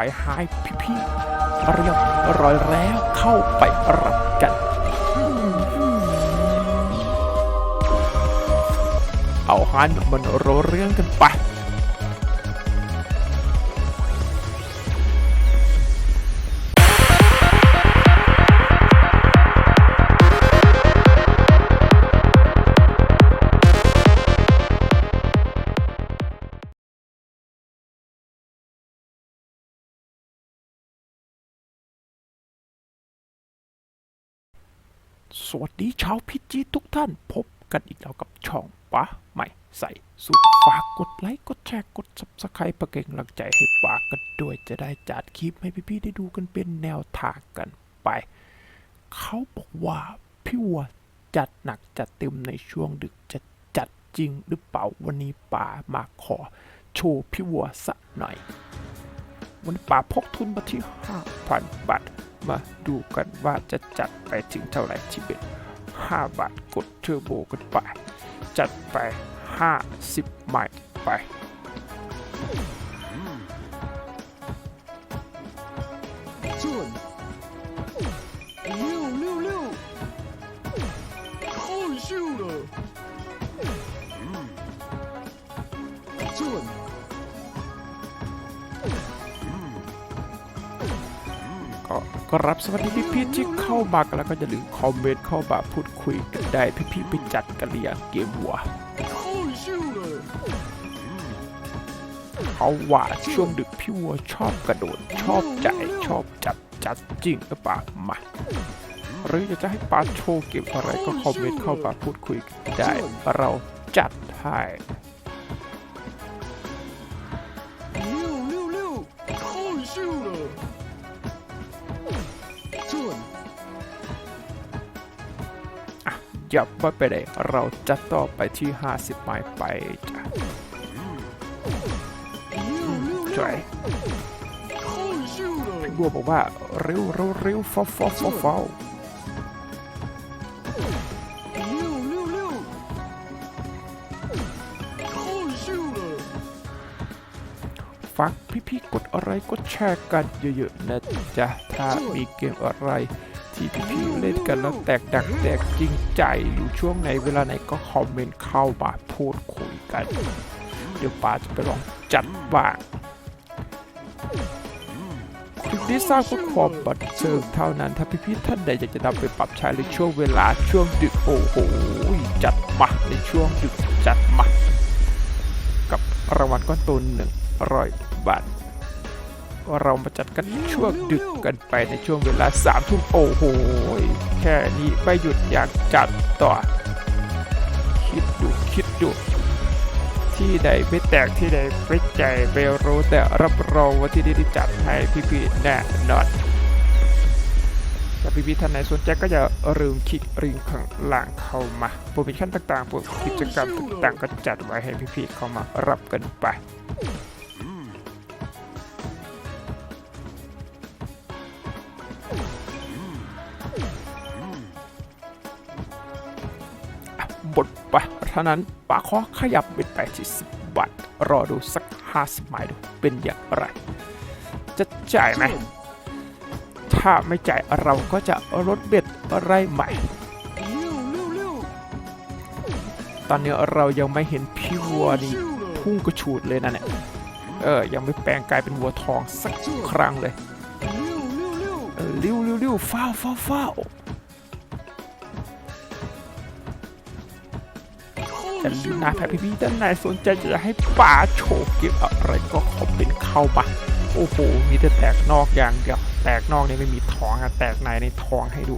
ไปหายพี่พี่ๆเรียบร้อยแล้วเข้าไปรับกัน เอาฮันมันรู้เรื่องกันไป วัสดีชาวพิจิทุกท่าน พบกันอีกแล้วกับช่องปะใหม่ใส่สุดฝากกดไลค์ กดแชร์ กด subscribe เพื่อเป็นกำลังใจให้ปากันด้วยจะได้จัดคลิปให้พี่ๆได้ดูกันเป็นแนวทางกันไป เขาบอกว่าพี่วัวจัดหนักจัดเต็มในช่วงดึกจะจัดจริงหรือเปล่าวันนี้ป่ามาขอโชว์พี่วัวสักหน่อย วันนี้ป่าพกทุนมาที่5,000บาท มาดูกันว่าจะจัดไปถึงเท่าไหร่ที่เป็น 5 บาทกดเทอร์โบกันไป จัดไป 50ไมล์ไป 转，六六六，太秀了。转， ก็ ็รับสวัสดีพี่ๆที่เข้ามากันแล้วก็อย่าลืมคอมเมนต์เข้ามาพูดคุยกันได้พี่ๆไปจัดกันเลยเกมวัวเอาว่าช่วงดึกพี่วัวชอบกระโดดชอบใจชอบจัดจัดจริงหรือเปล่ามาหรืออยากจะให้ปาโชว์เก็บอะไรก็คอมเมนต์เข้ามาพูดคุยกันได้เราจัดให้ จับว่าไปเลยเราจะต่อไปที่ 50 ไมล์ไปจ้ะสวยบัวบอกว่าเร็วเร็วเร็วฟอฟอฟอฟอฟักพี่ๆกดอะไรกดแชร์กันเยอะๆนะจ๊ะถ้ามีเกมอะไร ที่พี่ๆเล่นกันแล้วแตกดักแตกจริงใจอยู่ช่วงไหนเวลาไหนก็คอมเมนต์เข้ามาพูดคุยกัน เดี๋ยวป้าจะไปลองจัดบ้างคลิปนี้สร้างเพื่อความบันเทิงเท่านั้น ถ้าพี่ๆท่านใดอยากจะนำไปปรับใช้ในช่วงเวลาช่วงดึกโอ้โหจัดมาในช่วงดึกจัดมากับรางวัลก้อนโตหนึ่งร้อยบาท เรามาจัดกันช่วงดึกกันไปในช่วงเวลาสามทุ่มโอ้โหแค่นี้ไม่หยุดอยากจัดต่อ คิดดูคิดดูที่ใดไม่แตกที่ใดไม่ใจไม่รู้แต่รับรองว่าที่นี่จัดให้พี่ๆแน่นอนถ้าพี่ๆท่านไหนสนใจก็อย่าลืมคลิกลิงข้างล่างเข้ามาโปรโมชั่นต่างๆพวกกิจกรรมต่างๆ ก็จัดไว้ให้พี่ๆเข้ามารับกันไป ท่านั้นปาคอขยับเป็นไปดสิบบาท รอดูสักห้าสมัยดูเป็นอย่างไร จะจ่ายไหม ถ้าไม่จ่ายเราก็จะลดเบ็ดอะไรใหม่ ตอนนี้เรายังไม่เห็นพี่วัวนี่พุ่งกระฉูดเลยนะเนี่ย เออ ยังไม่แปลงกลายเป็นวัวทองสักครั้งเลยเออริ้วริ้วริ้วฟ้าวฟ้าวฟ้าว อย่าลืมนะถ้าพี่ๆท่านไหนสนใจจะให้ป่าโชว์เก็บอะไรก็คอมเมนต์เข้ามาโอ้โห มีแต่แตกนอกอย่างเดียว แตกนอกนี่ไม่มีทองอะแตกในในทองให้ดู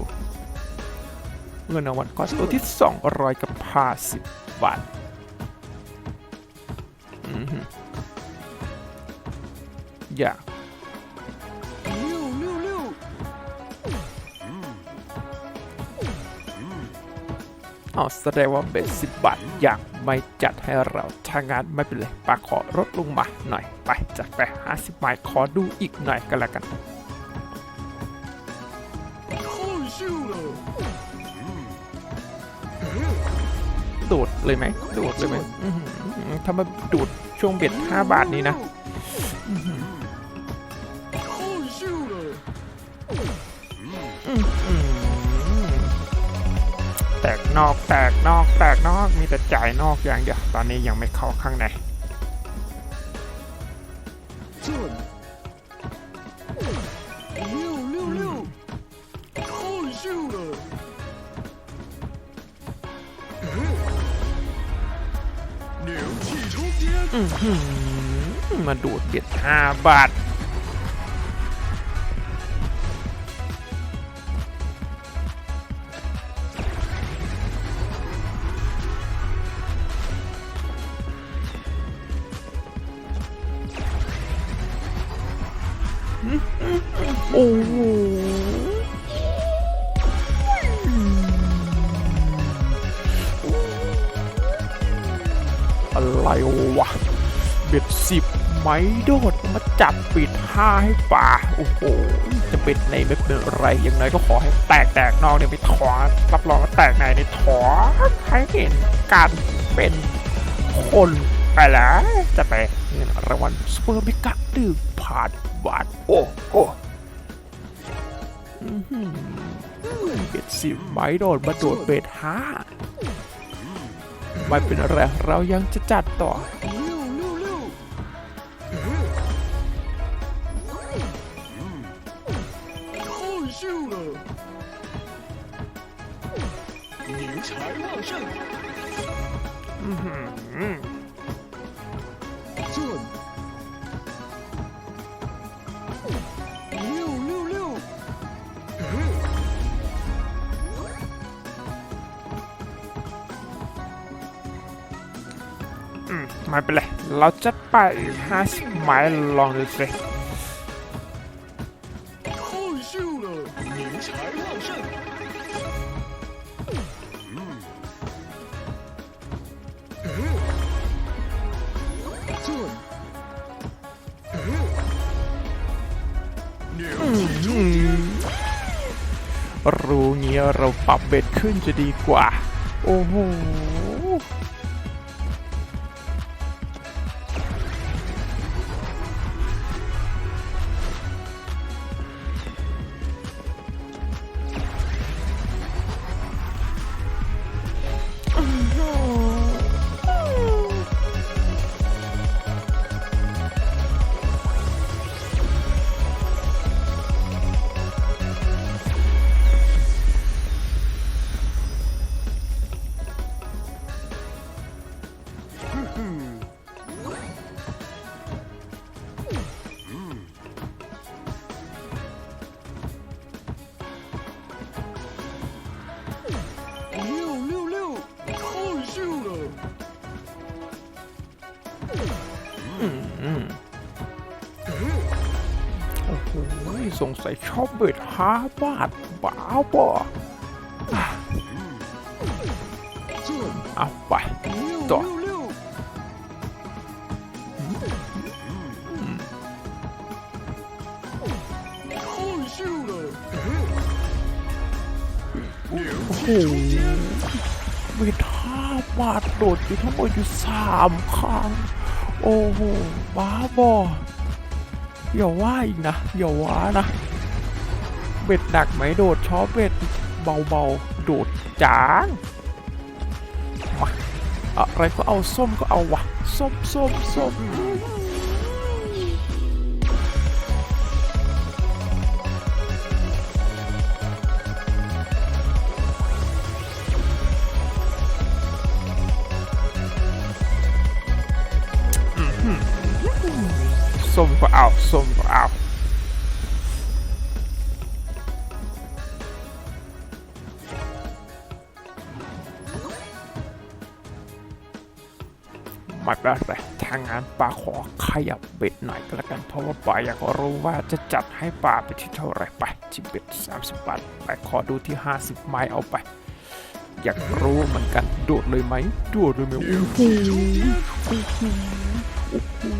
เงินรางวัลก็ตัวที่200กับ50บาทอือหืออยาก เอาแสดงว่าเป็สิบบาทยังไม่จัดให้เราถ้างานไม่เป็นไรปาขอลดลงมาหน่อยไปจากไปห้าสิบบาทขอดูอีกหน่อยก็แล้วกันดูดเลยไหมดูดเลยไหมถ้ามาดูดช่วงเบ็ดห้าบาทนี้นะ นอกแตกนอกแตกนอกมีแต่จ่ายนอกอย่างเดียวตอนนี้ยังไม่เข้าข้างในมาดูดเบ็ดห้าบาท อะไรวะเบ็ดสิบไม้โดดมาจับปิดห้าให้ป่าโอ้โหจะเป็นในไม่เป็นไรอย่างไรก็ขอให้แตกแตกนอกเนี่ยไม่ถอนรับรองว่าแตกในในถอนให้เห็นการเป็นคนไปแล้วจะไปเงินรางวัลสเปอร์มิกะดื่มผ่านบาทโอ้โหเบ็ดสิบไม้โดดมาโดดเบ็ดห้า ไม่เป็นไรเรายังจะจัดต่อ ไม่เป็เราจะไปหาสมัยลองดูสิรู้เงี้ยเราปรับเบ็ดขึ้นจะดีกว่า โอ้โห งสัยชอบเบิดฮาบ้านบ้าบอเอาไปต่อโอ้โหเวท่าบาดโดดไปทั้งหมดอยู่สามครั้ง โอ้โห บ้าบอ อย่าว่าอีกนะอย่าว่านะ เบ็ดหนักไหมโดดชอบเบ็ดเบาๆ โดดจางมาอะไรก็เอาส้มก็เอาวะส้มส้มส้ม ส้มก็เอาส้มก็เอาไม่เป็นไรถ้างงานป้าขอขยับเบ็ดหน่อยก็แล้วกันเพราะว่าป้าอยากรู้ว่าจะจัดให้ป้าไปที่เท่าไรไปที่เบ็ด30บบาทไปขอดูที่50ไม้เอาไป อยากรู้เหมือนกันโดดเลยไหมโดดเลยไหมโอ้โหโอ้โห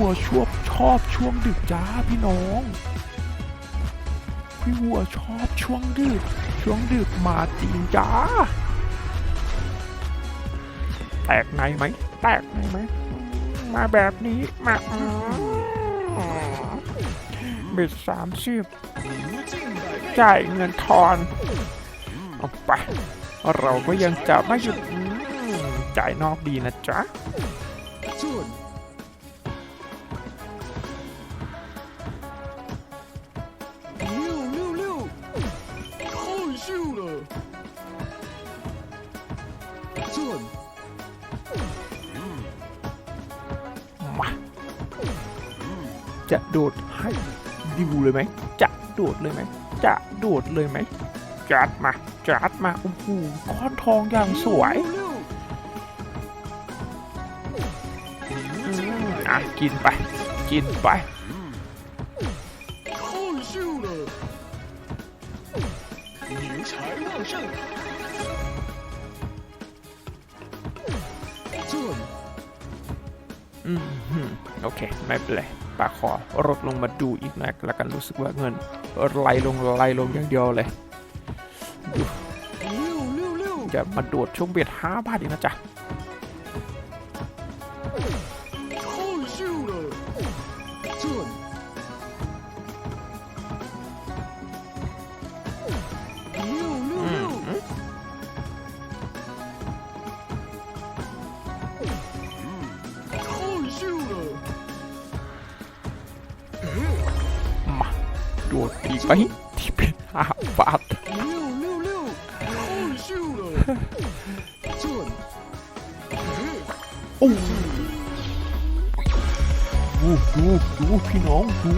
วัวชอบชอบช่วงดึกจ้าพี่น้อง พี่วัวชอบช่วงดึก ช่วงดึกมาจริงจ้า แตกในไหม แตกในไหม มาแบบนี้มาเบ็ดสามสิบจ่ายเงินทอนออกไป เราก็ยังจะไม่หยุดจ่ายนอกดีนะจ๊ะ จะโดดให้ดูเลยไหมจะโดดเลยไหมจะโดดเลยไหมจัดมาจัดมาโอ้โหก้อนทองอย่างสวยอะกินไป กินไปอืมโอเค ไม่เป็นไร ปากคอลดลงมาดูอีกนะแล้วกันรู้สึกว่าเงินไหลลงไหลลงอย่างเดียวเลยจะมาโดดช่วงเบียดห้าบาทอีกนะจ๊ะ ไปที่เป็นอาบัตโอ้ดูดูดูพี่น้องดู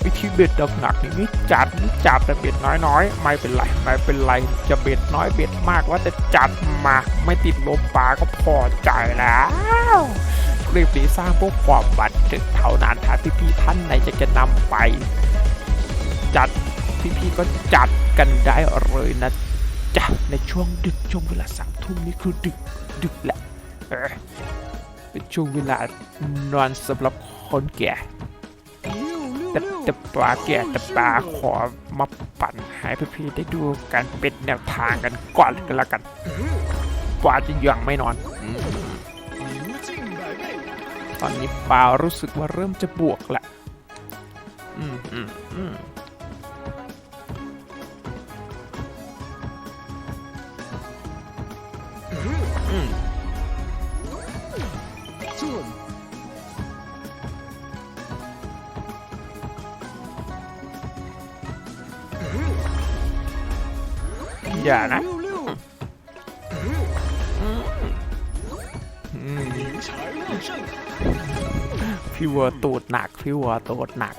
ไอที่เบ็ดหนักนี่จัดนี่จัดแต่เบ็ดน้อยๆ ไม่เป็นไรไม่เป็นไรจะเบ็ดน้อยเบ็ดมากว่าแต่จัดมาไม่ติดลมปลาก็พอใจแล้วคลิปนี้สร้างพวกความบันเทิงเท่านั้นถ้าพี่ๆท่านไหนจะจะนำไป พี่ๆก็จัดกันได้เลยนะจ้ะในช่วงดึกช่วงเวลาสามทุ่มนี่คือดึกดึกแหละเป็นช่วงเวลานอนสำหรับคนแก่แต่ตปลาแก่แต่ปลาขอมาปั่นให้พี่ๆได้ดูกันเป็นแนวทางกันก่อนกันละกันปลาจะยังไม่นอนตอนนี้ปลารู้สึกว่าเริ่มจะบวกละอืมอืมอืม อย่านะพี่วัวตูดหนัก พี่วัวตูดหนัก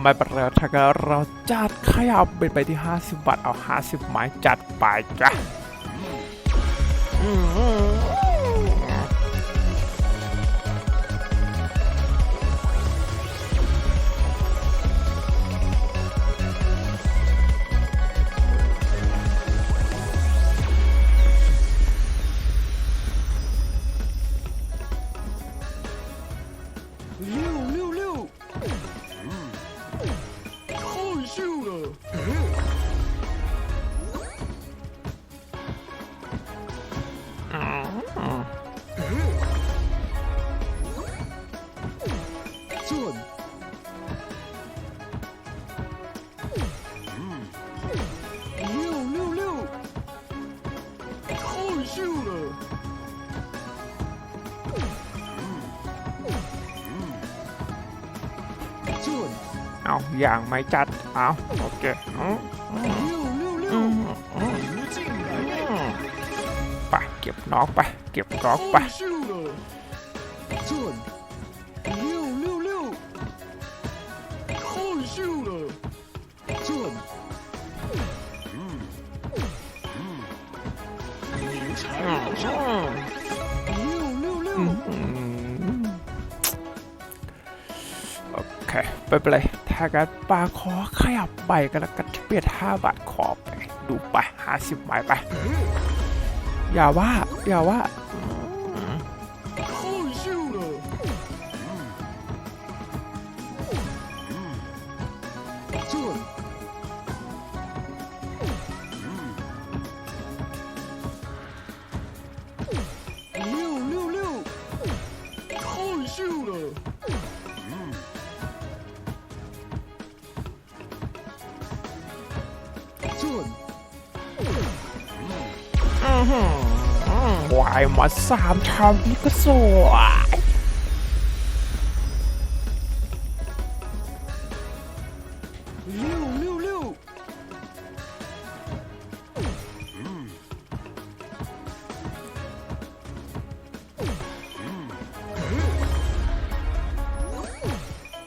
ไม่เป็นไรถ้าเกิดเราจัดขยับเป็นไปที่ 50 บาท เอา 50 ไม้จัดไปจ้ะ อย่างไม่จัดเอาโอเคไปเก็บน้องไป เก็บน้องไปโอเคไปไปเยางั้นปาขอขยับไปกันแล้วกันเปลี่ยนห้าบาทขอไป ดูไปห้าสิบไม้ไป อย่าว่า อย่าว่า มาสามทามนี่ก็สวยลิ้วลิ้วลิ้ว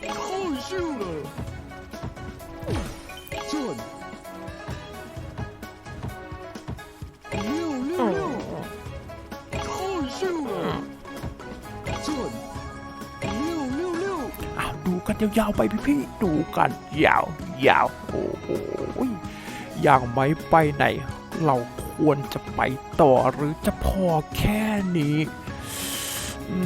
โอ้ยชิวเลย ยาวๆไปพี่ๆดูกัน ยาวยาวโอ้โหอยังไม่ไปไหน เราควรจะไปต่อหรือจะพอแค่นี้อื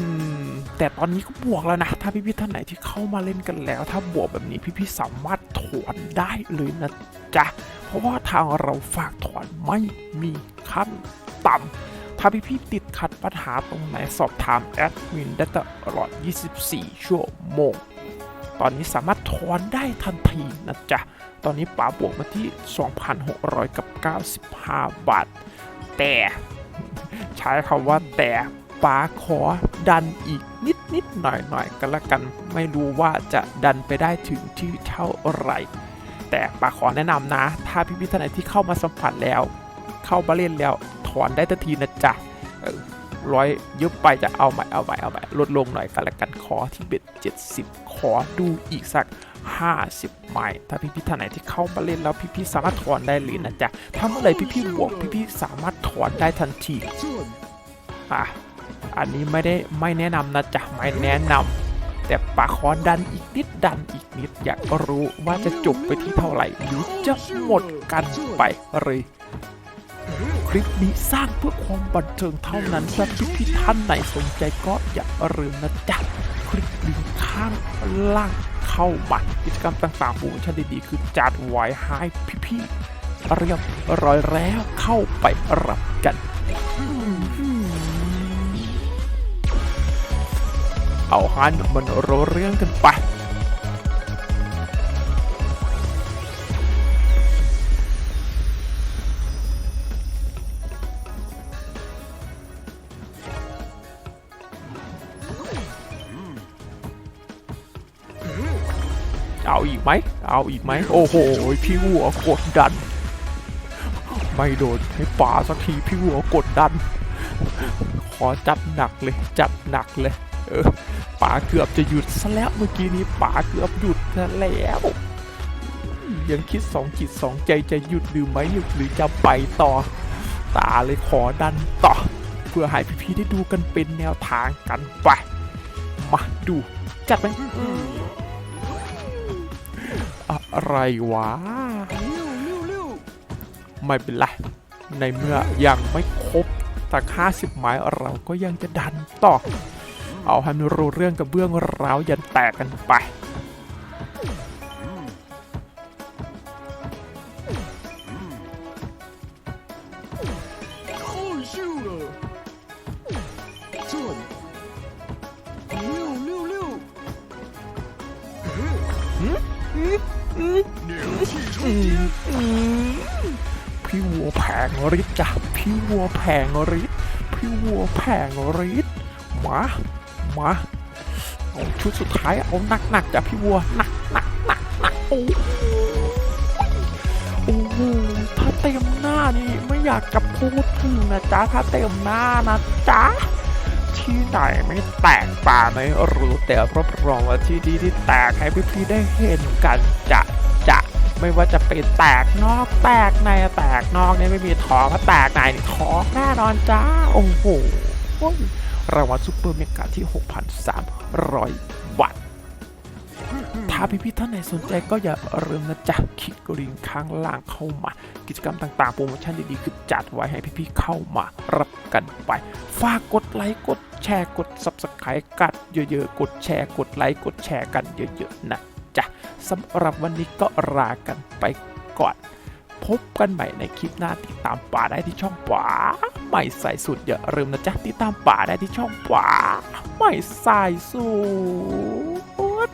มแต่ตอนนี้ก็บวกแล้วนะ ถ้าพี่ๆท่านไหนที่เข้ามาเล่นกันแล้ว ถ้าบวกแบบนี้พี่ๆสามารถถอนได้เลยนะจ๊ะ เพราะว่าทางเราฝากถอนไม่มีขั้นต่ำถ้าพี่ๆติดขัดปัญหาตรงไหนสอบถามแอดมินได้ตลอด 24 ชั่วโมง ตอนนี้สามารถถอนได้ทันทีนะจ๊ะ ตอนนี้ป๋าบวกมาที่ 2,600 กับ 95 บาท แต่ใช้คำว่าแต่ป๋าขอดันอีกนิดนิดหน่อยหน่อยกันละกัน ไม่รู้ว่าจะดันไปได้ถึงที่เท่าไหร่ แต่ป๋าขอแนะนำนะ ถ้าพี่พิธานที่เข้ามาสัมผัสแล้ว เข้ามาเล่นแล้วถอนได้ทันทีนะจ๊ะ ร้อยเยอะไปจะเอาใหม่เอาใหม่เอาใหม่ลดลงหน่อยกันละกันขอที่เบ็ด70 ขอดูอีกสัก 50 ไม้ถ้าพี่พี่ท่านไหนที่เข้ามาเล่นแล้วพี่พี่สามารถถอนได้เลยนะจ๊ะถ้าเมื่อไหร่พี่พี่บวกพี่พี่สามารถถอนได้ทันที，อะอันนี้ไม่ได้ไม่แนะนำนะจ๊ะไม่แนะนำแต่ปากคอดันอีกนิดดันอีกนิดอยากรู้ว่าจะจบไปที่เท่าไหร่หรือจะหมดกันไปเลย คลิปนี้สร้างเพื่อความบันเทิงเท่านั้นถ้าพี่พี่ท่านไหนสนใจก็อย่าลืมนะจ๊ะคลิกลิงก์ข้างล่างเข้ามากิจกรรมต่างๆโปรโมชั่นดีๆ คือจัดไว้ให้พี่ๆเรียบร้อยแล้วเข้าไปรับกัน เอาฮันมันโรเรื่องกันไป เอาอีกไหมโอ้โหพี่วัวกดดัน ไม่โดนให้ป่าสักทีพี่วัวกดดัน ขอจัดหนักเลยจัดหนักเลยเออป๋าเกือบจะหยุดซะแล้วเมื่อกี้นี้ป๋าเกือบหยุดซะแล้วยังคิดสองจิตสองใจจะหยุดหรือไม่หยุดหรือจะไปต่อ ตาเลยขอดันต่อ เพื่อให้พี่ๆได้ดูกันเป็นแนวทางกันไป มาดู จัดไหม อะไรวะ ไม่เป็นไร ในเมื่อยังไม่ครบสัก50ไม้เราก็ยังจะดันต่อ เอาให้มันรู้เรื่องกับเบื้องร้าวยันแตกกันไป嗯嗯 พี่วัวแผงฤทธิ์จ้ะพี่วัวแผงฤทธิ์พี่วัวแผงฤทธิ์มามาเอาชุดสุดท้ายเอาหนักหนักจ้ะพี่วัวหนักหนักหนักหนักโอ้โอ้ถ้าเต็มหน้านี่ไม่อยากจะพูดถึงนะจ๊ะถ้าเต็มหน้านะจ๊ะ ที่ไหนไม่แตกป่าไม่รู้แต่รับรองว่าที่ดีที่แตกให้พี่ๆได้เห็นกันจะจะไม่ว่าจะเป็นแตกนอกแตกในแตกนอกเนี่ยไม่มีท้องถ้าแตกในนี่ท้องแน่นอนจ้าโอ้โหรางวัลซูเปอร์เมกาที่ 6,300บาท ถ้าพี่ๆท่านไหนสนใจก็อย่าลืมนะจ๊ะคลิกลิงก์ข้างล่างเข้ามา กิจกรรมต่างๆโปรโมชั่นดีๆคือจัดไว้ให้พี่ๆเข้ามารับกันไป ฝากกดไลค์กดแชร์กด Subscribe กันเยอะๆ กดแชร์กดไลค์กดแชร์กันเยอะๆนะจ๊ะสำหรับวันนี้ก็ลากันไปก่อน พบกันใหม่ในคลิปหน้าติดตามป่าได้ที่ช่องป่าไม่ใส่สุดอย่าลืมนะจ๊ะติดตามป่าได้ที่ช่องป่าไม่ใส่สุด